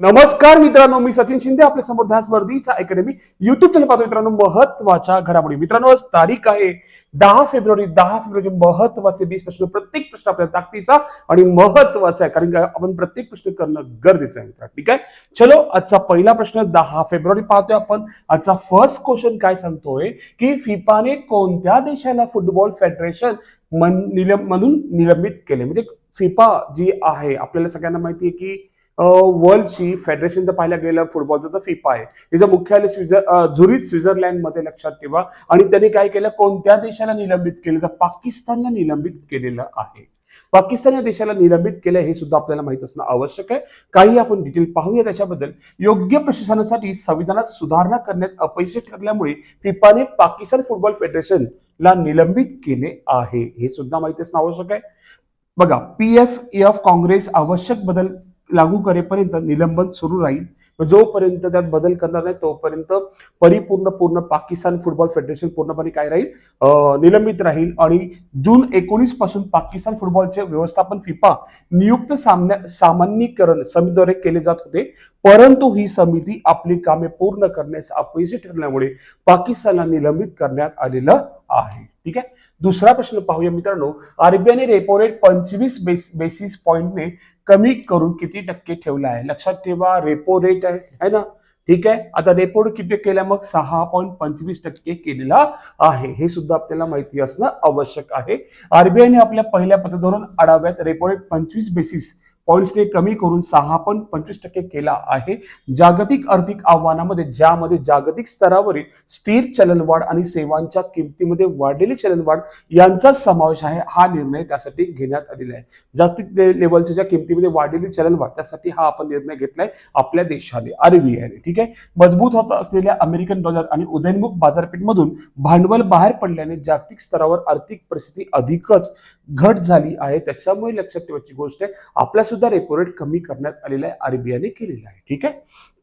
नमस्कार मित्रांनो मी सचिन शिंदे आपल्यासमोर स्पर्धीचा अकॅडमी युट्यूब चॅनल पाहतो. मित्रांनो महत्त्वाच्या घडामोडी. मित्रांनो आज तारीख आहे दहा फेब्रुवारी. दहा फेब्रुवारी महत्त्वाचे वीस प्रश्न प्रत्येक प्रश्न आपल्या ताकदीचा आणि महत्त्वाचा आहे. कारण का आपण प्रत्येक प्रश्न करणं गरजेचं आहे मित्रांनो. ठीक आहे? चलो आजचा पहिला प्रश्न दहा फेब्रुवारी पाहतोय आपण. आजचा फर्स्ट क्वेश्चन काय सांगतोय की फिफाने कोणत्या देशाला फुटबॉल फेडरेशन म्हणून निलंबित केले? म्हणजे फिफा जी आहे आपल्याला सगळ्यांना माहिती आहे की वर्ल्डची फेडरेशन जर पाहायला गेलं फुटबॉलचं तर फिफा आहे. हिचं मुख्यालय स्विझर झुरीत स्वित्झर्लंडमध्ये स्वित्झर्लंडमध्ये लक्षात ठेवा. आणि त्यांनी काय केलं? कोणत्या देशाला निलंबित केलं? तर पाकिस्तानला निलंबित केलेलं आहे. पाकिस्तान या देशाला निलंबित केलं हे सुद्धा आपल्याला माहीत असणं आवश्यक आहे. काही आपण डिटेल पाहूया त्याच्याबद्दल. योग्य प्रशासनासाठी संविधानात सुधारणा करण्यात अपयशी ठरल्यामुळे फिफाने पाकिस्तान फुटबॉल फेडरेशन ला निलंबित केले आहे. हे सुद्धा माहिती असणं आवश्यक आहे. बघा पी एफ एफ काँग्रेस आवश्यक बदल लागू करेपर्यंत निलंबन सुरू राहील. जोपर्यंत त्यात बदल करणार नाही तोपर्यंत परिपूर्ण पूर्ण पाकिस्तान फुटबॉल फेडरेशन पूर्णपणे काय राहील? निलंबित राहील. आणि जून एकोणीसपासून पाकिस्तान फुटबॉलचे व्यवस्थापन फिफा नियुक्त सामन्या सामान्यीकरण समितीद्वारे केले जात होते. परंतु ही समिती आपली कामे पूर्ण करण्यास अपयशी ठरल्यामुळे पाकिस्तानला निलंबित करण्यात आलेलं आहे. ठीक आहे? दुसरा प्रश्न पाहूया मित्रांनो. आरबीआयने रेपो रेट पंचवीस बेस बेसिस पॉइंटने कमी करून किती टक्के ठेवला आहे? लक्षात ठेवा रेपो रेट आहे ना? ठीक आहे? आता रेपो रेट किती केला? मग सहा पॉईंट पंचवीस टक्के केलेला आहे. हे सुद्धा आपल्याला माहिती असणं आवश्यक आहे. आरबीआयने आपल्या पहिल्या पतधोरण आढाव्यात रेपो रेट पंचवीस बेसिस पॉईंट्सने कमी करून सहा पॉईंट पंचवीस टक्के केला आहे. जागतिक आर्थिक आव्हानामध्ये ज्यामध्ये जागतिक स्तरावरील स्थिर चलनवाढ आणि सेवांच्या किमतीमध्ये वाढलेली चलनवाढ यांचा समावेश आहे हा निर्णय त्यासाठी घेण्यात आलेला आहे. जागतिक लेवलच्या ज्या किमतीमध्ये वाढलेली चलनवाढ त्यासाठी हा आपण निर्णय घेतलाय आपल्या देशाने आरबीआयने ठीक आहे? मजबूत होत असलेल्या अमेरिकन डॉलर आणि उदयनमुख बाजारपेठमधून भांडवल बाहेर पडल्याने जागतिक स्तरावर आर्थिक परिस्थिती अधिकच घट झाली आहे. त्याच्यामुळे लक्षात ठेवायची गोष्ट आहे आपल्या सुद्धा रेपो रेट कमी करण्यात आलेला आहे. आरबीआयने केलेला आहे. ठीक आहे?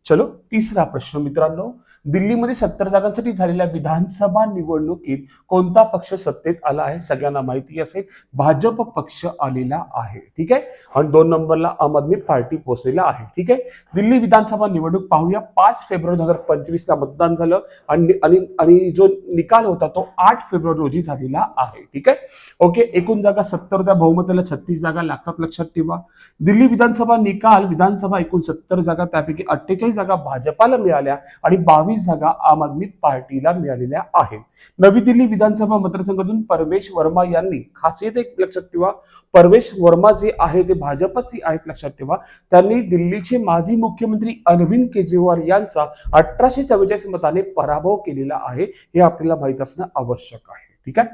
चलो तिसरा प्रश्न मित्रांनो. दिल्लीमध्ये सत्तर जागांसाठी झालेल्या विधानसभा निवडणुकीत कोणता पक्ष सत्तेत आला आहे? सगळ्यांना माहिती असेल भाजप पक्ष आलेला आहे. ठीक आहे? आणि दोन नंबरला आम आदमी पार्टी पोहोचलेला आहे. ठीक आहे? दिल्ली विधानसभा निवडणूक पाहूया. पाच फेब्रुवारी दोन हजार पंचवीस ला मतदान झालं आणि आणि आणि जो निकाल होता तो आठ फेब्रुवारी रोजी झालेला आहे. ठीक आहे? ओके एकूण जागा सत्तर त्या बहुमताला छत्तीस जागा. लागतात लक्षात ठेवा. दिल्ली विधानसभा निकाल विधानसभा एकूण सत्तर जागा त्यापैकी अठ्ठेचाळीस जागा भाजपाला मिळाल्या आणि बावीस जागा आम आदमी पार्टीला मिळालेल्या आहेत. नवी दिल्ली विधानसभा मतदारसंघातून परवेश वर्मा यांनी खासियत एक लक्षात ठेवा परवेश वर्मा जे आहे ते भाजपचे आहेत लक्षात ठेवा. त्यांनी दिल्लीचे माजी मुख्यमंत्री अरविंद केजरीवाल यांचा अठराशे चव्वेचाळीस मताने पराभव केलेला आहे हे आपल्याला माहीत असणं आवश्यक आहे. ठीक आहे?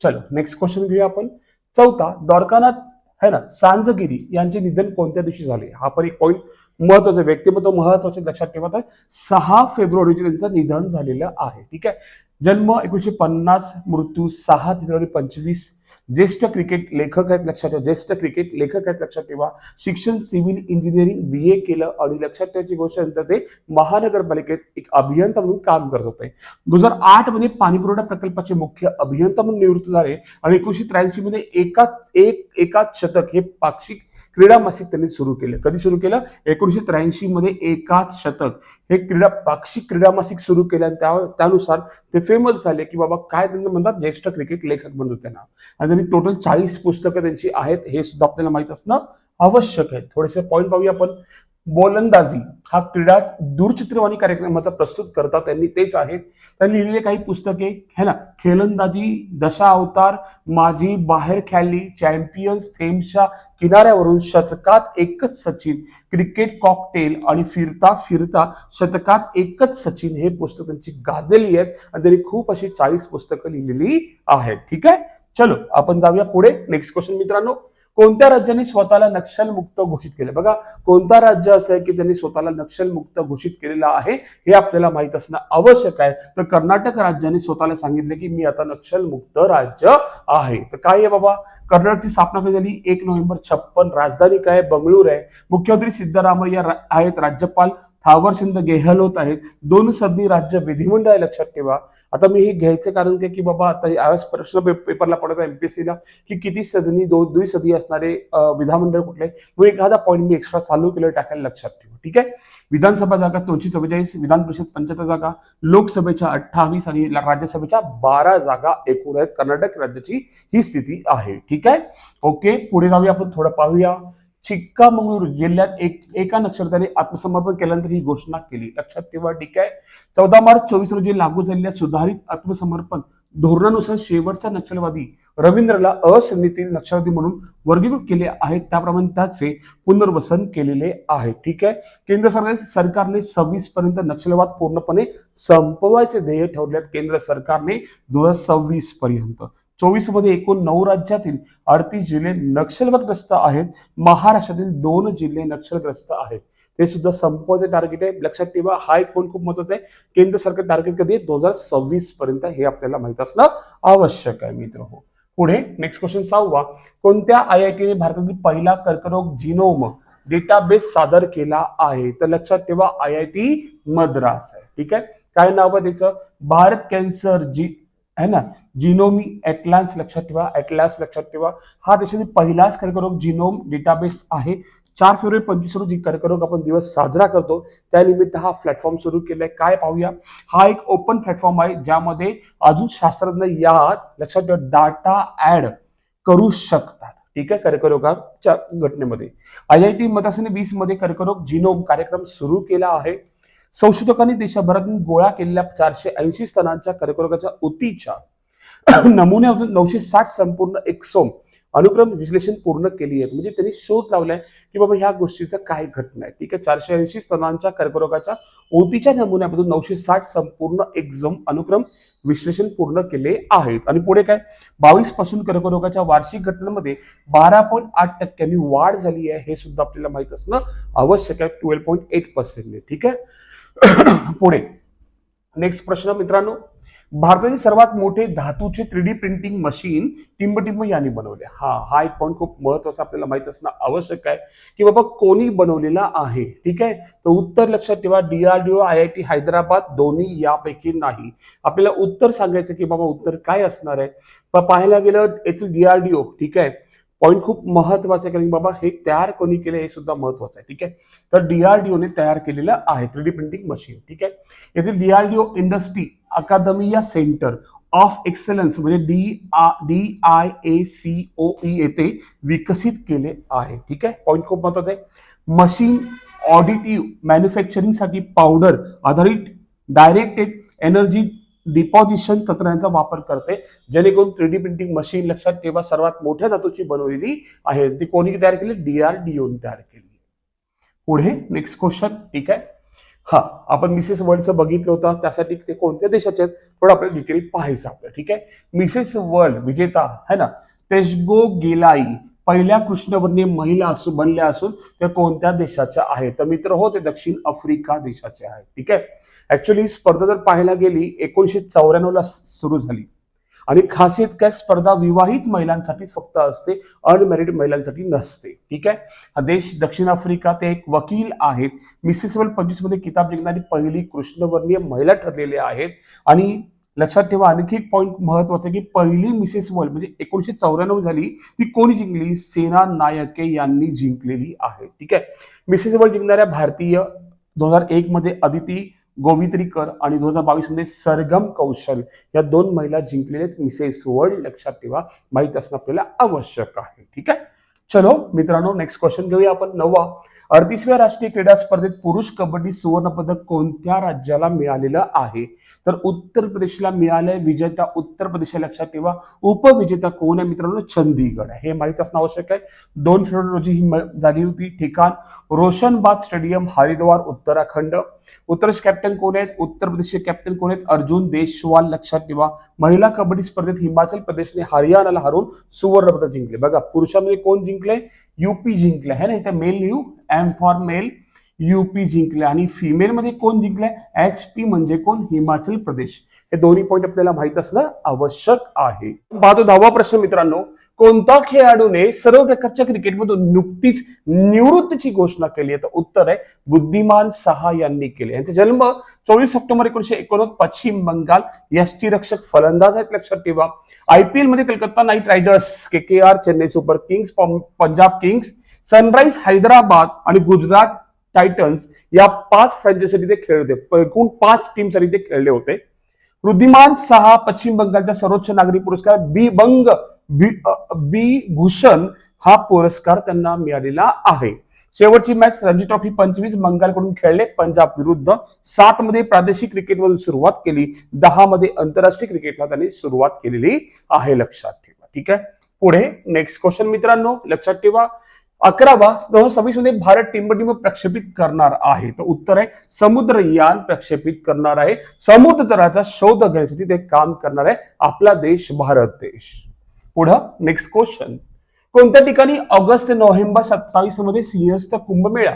चलो नेक्स्ट क्वेश्चन घेऊया आपण. चौथा द्वारकानाथ है ना सांजगिरी यांचे निधन कोणत्या दिवशी झाले? हा पण एक पॉईंट महत्वाचं व्यक्तिमत्व महत्त्वाचे लक्षात ठेवत आहे. सहा फेब्रुवारीचे त्यांचं निधन झालेलं आहे. ठीक आहे? जन्म एकोणीशे पन्नास मृत्यू सहा फेब्रुवारी पंचवीस ज्येष्ठ क्रिकेट लेखक आहेत लक्षात ठेवा. ज्येष्ठ क्रिकेट लेखक आहेत लक्षात ठेवा. शिक्षण सिव्हिल इंजिनिअरिंग बी ए केलं आणि लक्षात ठेवायची गोष्ट नंतर ते महानगरपालिकेत एक अभियंता म्हणून काम करत होते. दोन हजार आठमध्ये पाणीपुरवठा प्रकल्पाचे मुख्य अभियंता म्हणून निवृत्त झाले आणि एकोणीशे त्र्याऐंशी मध्ये एकाच एक एकाच शतक हे पाक्षिक क्रीडा मासिक त्यांनी सुरू केलं. कधी सुरू केलं? एकोणीशे त्र्याऐंशी मध्ये एकाच शतक हे क्रीडा पाक्षिक क्रीडा मासिक सुरू केलं आणि त्यानुसार ते फेमस झाले की बाबा काय त्यांना म्हणतात? ज्येष्ठ क्रिकेट लेखक म्हणून त्यांना. आणि त्यांनी टोटल चाळीस पुस्तकं त्यांची आहेत हे सुद्धा आपल्याला माहीत असणं आवश्यक आहे. थोडेसे पॉईंट पाहूया आपण. बोलंदाजी हा क्रीडा दूरचित्रवाणी कार्यक्रमाचा प्रस्तुत करतात त्यांनी तेच आहेत. त्यांनी लिहिलेले काही पुस्तके है ना? खेलंदाजी दशा अवतार माझी बाहेर खेळली चॅम्पियन्स थेम्सच्या किनाऱ्यावरून शतकात एकच सचिन क्रिकेट कॉकटेल आणि फिरता फिरता शतकात एकच सचिन हे पुस्तक त्यांची गाजलेली आहेत. आणि त्यांनी खूप अशी चाळीस पुस्तकं लिहिलेली आहेत. ठीक आहे? चलो आपण जाऊया पुढे. नेक्स्ट क्वेश्चन मित्रांनो. कोणत्या राज्याने स्वतःला नक्षलमुक्त घोषित केले? बघा कोणता राज्य असं आहे की त्यांनी स्वतःला नक्षलमुक्त घोषित केलेलं आहे हे आपल्याला माहीत असणं आवश्यक आहे. तर कर्नाटक राज्याने स्वतःला सांगितले की मी आता नक्षलमुक्त राज्य आहे. तर काय आहे बाबा? कर्नाटकची स्थापना कधी झाली? एक नोव्हेंबर छप्पन राजधानी काय? बंगळूर आहे. मुख्यमंत्री सिद्धरामय्या रा- आहेत राज्यपाल थावरचंद गेहलोत आहेत. दोन सदनी राज्य विधिमंडळ आहे लक्षात ठेवा. आता मी हे घ्यायचं कारण काय की बाबा आता यावेळेस प्रश्न पेपरला पडत आहे एमपीएससीला की किती सदनी दोन दुई सदी असतात असणारे विधानमंडळ कुठले मग एखादा पॉईंट मी एक्स्ट्रा चालू केलं टाकायला लक्षात ठेवा ठीक आहे? विधानसभा जागा दोनशे चव्वेचाळीस विधान परिषद पंच्याहत्तर जागा लोकसभेच्या अठ्ठावीस आणि राज्यसभेच्या बारा जागा एकूण आहेत कर्नाटक राज्याची ही स्थिती आहे ठीक आहे? ओके पुढे जाऊया आपण थोडं पाहूया. चिक्कामंगळूर जिल्ह्यात एक एका नक्षत्राने आत्मसमर्पण केल्यानंतर ही घोषणा केली लक्षात ठेवा ठीक आहे? चौदा मार्च चोवीस रोजी लागू झालेल्या सुधारित आत्मसमर्पण धोरणानुसार शेवटचा नक्षलवादी रवींद्रला अश्रेणीतील नक्षलवादी म्हणून वर्गीकृत केले आहेत. त्याप्रमाणे त्याचे पुनर्वसन केलेले आहे. ठीक आहे? केंद्र सरकार सरकारने सव्वीस पर्यंत नक्षलवाद पूर्णपणे संपवायचे ध्येय ठेवले केंद्र सरकारने दोन हजार सव्वीस पर्यंत. चोवीसमध्ये एकूण नऊ राज्यातील अडतीस जिल्हे नक्षलवादग्रस्त आहेत. महाराष्ट्रातील दोन जिल्हे नक्षलग्रस्त आहेत. ते सुद्धा संपवायचे टार्गेट आहे. लक्षात ठेवा हा एक पॉईंट खूप महत्त्वाचा आहे. केंद्र सरकार टार्गेट कधी दोन हजार सव्वीस पर्यंत हे आपल्याला माहीत असणं आवश्यक आहे मित्र हो पुढे नेक्स्ट क्वेश्चन सहावा. कोणत्या आय आय टीने भारतातील पहिला कर्करोग जिनोम डेटाबेस सादर केला आहे? तर लक्षात ठेवा आय आय टी मद्रास आहे. ठीक आहे? काय नाव आहे त्याचं? भारत कॅन्सर जी आहे ना? जिनोमी ॲटलान्स लक्षात ठेवा ॲटलास लक्षात ठेवा. हा देशातील पहिलाच कर्करोग जिनोम डेटाबेस आहे. चार फेब्रुवारी पंचवीस रोजी कर्करोग आपण दिवस साजरा करतो. त्यानिमित्त हा प्लॅटफॉर्म सुरू केलाय. काय पाहूया? हा एक ओपन प्लॅटफॉर्म आहे ज्यामध्ये अजून शास्त्रज्ञ यात लक्षात ठेवा डाटा ऍड करू शकतात. ठीक आहे? कर्करोगाच्या घटनेमध्ये. आय आय टी मतासने वीसमध्ये कर्करोग जिनोम कार्यक्रम सुरू केला आहे. संशोधकांनी देशभरातून गोळा केलेल्या चारशे ऐंशी स्तनांच्या कर्करोगाच्या उतीच्या नमुन्यामधून नऊशे साठ संपूर्ण एक्सोम अनुक्रम विश्लेषण पूर्ण केली आहे म्हणजे त्यांनी शोध लावलाय की बाबा ह्या गोष्टीचं काय घटना आहे ठीक आहे? चारशे ऐंशी स्तनांच्या कर्करोगाच्या ओतीच्या नमुन्यामधून नऊशे साठ संपूर्ण एक्झोम अनुक्रम विश्लेषण पूर्ण केले आहेत. आणि पुढे काय? बावीसपासून कर्करोगाच्या वार्षिक घटनांमध्ये बारा पॉईंट आठ टक्क्यांनी वाढ झाली आहे हे सुद्धा आपल्याला माहीत असणं आवश्यक आहे. ट्वेल्व पॉईंट एट पर्सेंटने ठीक आहे? पुढे. नेक्स्ट प्रश्न मित्रांनो भारतातील सर्वात मोठे धातूचे थ्री डी प्रिंटिंग मशीन टिंबटिंब यांनी बनवले हा हा एक पॉईंट खूप महत्त्वाचा आपल्याला माहीत असणं आवश्यक आहे की बाबा कोणी बनवलेला आहे ठीक आहे? तर उत्तर लक्षात ठेवा DRDO I I T Hyderabad दोन्ही यापैकी नाही. आपल्याला उत्तर सांगायचं की बाबा उत्तर काय असणार आहे? पाहायला गेलं येथील डीआरडीओ ठीक आहे? पॉईंट खूप महत्त्वाचा आहे कारण की बाबा हे तयार कोणी केलं हे सुद्धा महत्वाचं आहे ठीक आहे? तर डीआरडीओने तयार केलेलं आहे थ्री डी प्रिंटिंग मशीन ठीक आहे? येथील डीआरडीओ इंडस्ट्री अकादमी या सेंटर ऑफ एक्सलन्स म्हणजे D D I A C O E येथे विकसित केले आहे ठीक आहे? पॉईंट खूप महत्त्वाचा आहे. मशीन ऑडिटिव्ह मॅन्युफॅक्चरिंगसाठी पावडर आधारित डायरेक्टेड एनर्जी डिपॉझिशन तंत्रज्ञानाचा वापर करते. जेणेकरून थ्री डी प्रिंटिंग मशीन लक्षात ठेवा सर्वात मोठ्या धातूची बनवलेली आहे. ती कोणी तयार केली? डीआरडीओने तयार केली. पुढे नेक्स्ट क्वेश्चन ठीक आहे? हा आपण मिसेस वर्ल्डचं बघितलं होतं. त्यासाठी ते कोणत्या देशाचे आहेत? थोडं आपल्याला डिटेल पाहायचं आपलं ठीक आहे? मिसेस वर्ल्ड विजेता है ना? तेजगो गेलाई. पहिल्या कृष्णवर्णीय महिला असू बनल्या असून त्या कोणत्या देशाच्या आहेत? तर मित्र हो ते दक्षिण आफ्रिका देशाचे आहेत. ठीक आहे? ऍक्च्युली स्पर्धा जर पाहायला गेली एकोणीशे चौऱ्याण्णव ला सुरू झाली. आणि खासियत काय? स्पर्धा विवाहित महिलांसाठी फक्त असते अनमॅरिड महिलांसाठी नसते. ठीक आहे? हा देश दक्षिण आफ्रिका ते एक वकील आहेत. मिसेस वर्ल्ड पंचवीसमध्ये किताब जिंकणारी पहिली कृष्णवर्णीय महिला ठरलेल्या आहेत. आणि लक्षात ठेवा आणखी एक पॉईंट महत्त्वाचा आहे की पहिली मिसेस वर्ल्ड म्हणजे एकोणीशे चौऱ्याण्णव झाली ती कोणी जिंकली? सेना नायके यांनी जिंकलेली आहे. ठीक आहे? मिसेस वर्ल्ड जिंकणाऱ्या भारतीय दोन हजार एक मध्ये अदिती गोवित्रीकर आणि दोन हजार बावीसमध्ये सरगम कौशल या दोन महिला जिंकलेल्या आहेत मिसेस वर्ल्ड लक्षात ठेवा माहीत असणं आपल्याला आवश्यक आहे. ठीक आहे? चलो मित्रांनो नेक्स्ट क्वेश्चन घेऊया आपण नववा. अडतीसव्या राष्ट्रीय क्रीडा स्पर्धेत पुरुष कबड्डी सुवर्ण पदक कोणत्या राज्याला मिळालेलं आहे? तर उत्तर प्रदेशला मिळालंय विजेता उत्तर प्रदेश लक्षात ठेवा. उपविजेता कोण आहे मित्रांनो? चंदीगड. आहे हे माहीत असणं आवश्यक आहे. दोन फेब्रुवारी रोजी ही म- झाली होती ठिकाण. रोशनबाद स्टेडियम हरिद्वार उत्तराखंड. उत्तर प्रदेश कॅप्टन कोण आहेत? उत्तर प्रदेशचे कॅप्टन कोण आहेत? अर्जुन देशवाल लक्षात ठेवा. महिला कबड्डी स्पर्धेत हिमाचल प्रदेशने हरियाणाला हरवून सुवर्ण पदक जिंकले. बघा पुरुषांमध्ये कोण जिंकले? युपी जिंकले. है ना? इथे मेल लिहू एम फॉर मेल युपी जिंकले. आणि फिमेल मध्ये कोण जिंकले? एच पी म्हणजे कोण? हिमाचल प्रदेश. हे दोन्ही पॉईंट आपल्याला माहीत असणं आवश्यक आहे. पाहतो दहावा प्रश्न मित्रांनो. कोणता खेळाडूने सर्व प्रकारच्या क्रिकेटमधून नुकतीच निवृत्तीची घोषणा केली? आहे तर उत्तर आहे बुद्धिमान सहा यांनी केले. यांचा जन्म चोवीस ऑक्टोबर एकोणीशे एकोणीस पश्चिम बंगाल. यष्टीरक्षक फलंदाज आहेत लक्षात ठेवा. आयपीएलमध्ये Kolkata Knight Riders K K R Chennai Super Kings Punjab Kings Sunrisers Hyderabad आणि गुजरात टायटन्स या पाच फ्रँचायसाठी ते खेळले होते. एकूण पाच टीमसाठी ते खेळले होते. वृद्धिमान सहा पश्चिम बंगालच्या सर्वोच्च नागरी पुरस्कार बी बंग बी बी भूषण हा पुरस्कार त्यांना मिळालेला आहे. शेवटची मॅच रणजी ट्रॉफी पंचवीस बंगालकडून खेळले पंजाब विरुद्ध. सात मध्ये प्रादेशिक क्रिकेटमधून सुरुवात केली. दहा मध्ये आंतरराष्ट्रीय क्रिकेटला त्यांनी सुरुवात केलेली आहे लक्षात ठेवा. ठीक आहे? पुढे नेक्स्ट क्वेश्चन मित्रांनो लक्षात ठेवा. अकरावा दोन हजार सव्वीसमध्ये भारत टिंबटिंब प्रक्षेपित करणार आहे. तर उत्तर आहे समुद्रयान प्रक्षेपित करणार आहे. समुद्रतराचा शोध घेण्यासाठी ते काम करणार आहे आपला देश भारत देश. पुढं नेक्स्ट क्वेश्चन कोणत्या ठिकाणी ऑगस्ट ते नोव्हेंबर सत्तावीसमध्ये सिंहस्थ कुंभमेळा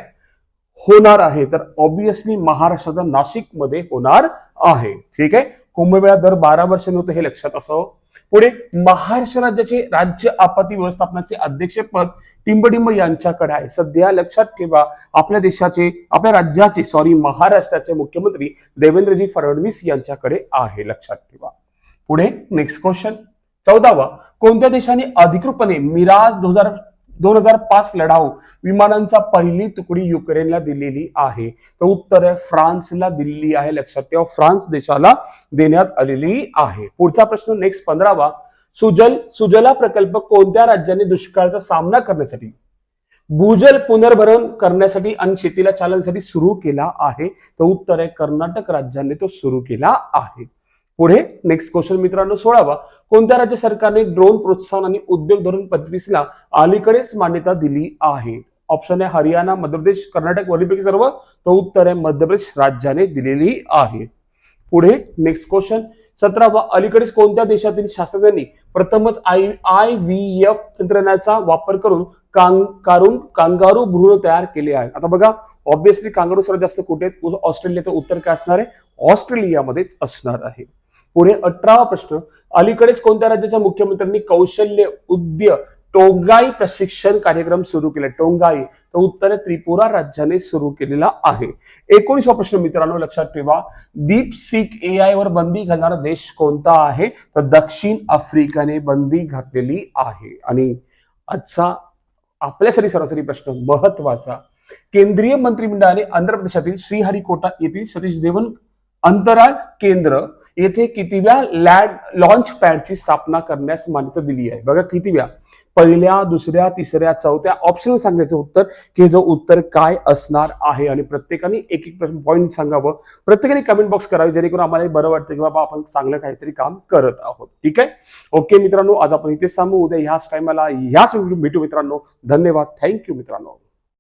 होणार आहे? तर ऑब्विसली महाराष्ट्राचा नाशिकमध्ये होणार आहे. ठीक आहे? कुंभमेळा दर बारा वर्षांनी होतं हे लक्षात असावं पुढे महाराष्ट्र राज्याचे राज्य आपत्ती व्यवस्थापनाचे अध्यक्षपद टिंबडिंब यांच्याकडे आहे. सध्या लक्षात ठेवा आपल्या देशाचे आपल्या राज्याचे सॉरी महाराष्ट्राचे मुख्यमंत्री देवेंद्रजी फडणवीस यांच्याकडे आहे. लक्षात ठेवा. पुढे नेक्स्ट क्वेश्चन चौदावा कोणत्या देशाने अधिकृतपणे मिराज दोन हजार दोन हजार पाच लढाऊ विमानांचा पहिली तुकडी युक्रेनला दिलेली आहे. तर उत्तर आहे फ्रान्सला दिलेली आहे लक्षात ठेवा फ्रान्स देशाला देण्यात आलेली आहे. पुढचा प्रश्न नेक्स्ट पंधरावा. सुजल सुजला प्रकल्प कोणत्या राज्याने दुष्काळाचा सामना करण्यासाठी? भूजल पुनर्भरण करण्यासाठी आणि शेतीला चालण्यासाठी सुरू केला आहे. तर उत्तर आहे कर्नाटक राज्याने तो सुरू केला आहे. पुढे नेक्स्ट क्वेश्चन मित्रांनो सोळावा कोणत्या राज्य सरकारने ड्रोन प्रोत्साहन आणि उद्योग धोरण पंचवीसला अलीकडेच मान्यता दिली आहे? ऑप्शन आहे हरियाणा मध्य प्रदेश कर्नाटक वरीपैकी सर्व. तो उत्तर आहे मध्य प्रदेश राज्याने दिलेली आहे. पुढे नेक्स्ट क्वेश्चन सतरावा अलीकडेच कोणत्या देशातील शास्त्रज्ञांनी प्रथमच आय आय व्ही एफ तंत्रज्ञानाचा वापर करून कांग कारून कांगारू भ्रूण तयार केले आहेत आता बघा ऑब्विसली कांगारू सर्वात जास्त कुठे आहेत? ऑस्ट्रेलियाचं उत्तर काय असणार आहे? ऑस्ट्रेलियामध्येच असणार आहे. पुढे अठरावा प्रश्न. अलीकडेच कोणत्या राज्याच्या मुख्यमंत्र्यांनी कौशल्य उद्य टोंगाई प्रशिक्षण कार्यक्रम सुरू केला? टोंगाई तर उत्तर आहे त्रिपुरा राज्याने सुरू केलेला आहे. एकोणीसवा प्रश्न मित्रांनो लक्षात ठेवा. दीप सीख ए आय वर बंदी घालणारा देश कोणता आहे? तर दक्षिण आफ्रिकाने बंदी घातलेली आहे. आणि आजचा आपल्यासाठी सरासरी प्रश्न महत्त्वाचा केंद्रीय मंत्रिमंडळाने आंध्र प्रदेशातील श्रीहरिकोटा येथील सतीश देवन अंतराळ केंद्र येथे कितीव्या लॅड लॉन्च पॅडची स्थापना करण्यास मान्यता दिली आहे. बघा कितीव्या? पहिल्या दुसऱ्या तिसऱ्या चौथ्या ऑप्शन सांगायचं उत्तर की जो उत्तर काय असणार आहे? आणि प्रत्येकाने एक एक पॉईंट सांगावं. प्रत्येकाने कमेंट बॉक्स करावे जेणेकरून आम्हाला बरं वाटतं की बाबा आपण चांगलं काहीतरी काम करत आहोत. ठीक आहे? ओके मित्रांनो आज आपण इथे सांगू उद्या ह्याच टायमाला ह्याच भेटू मित्रांनो. धन्यवाद. थँक्यू मित्रांनो.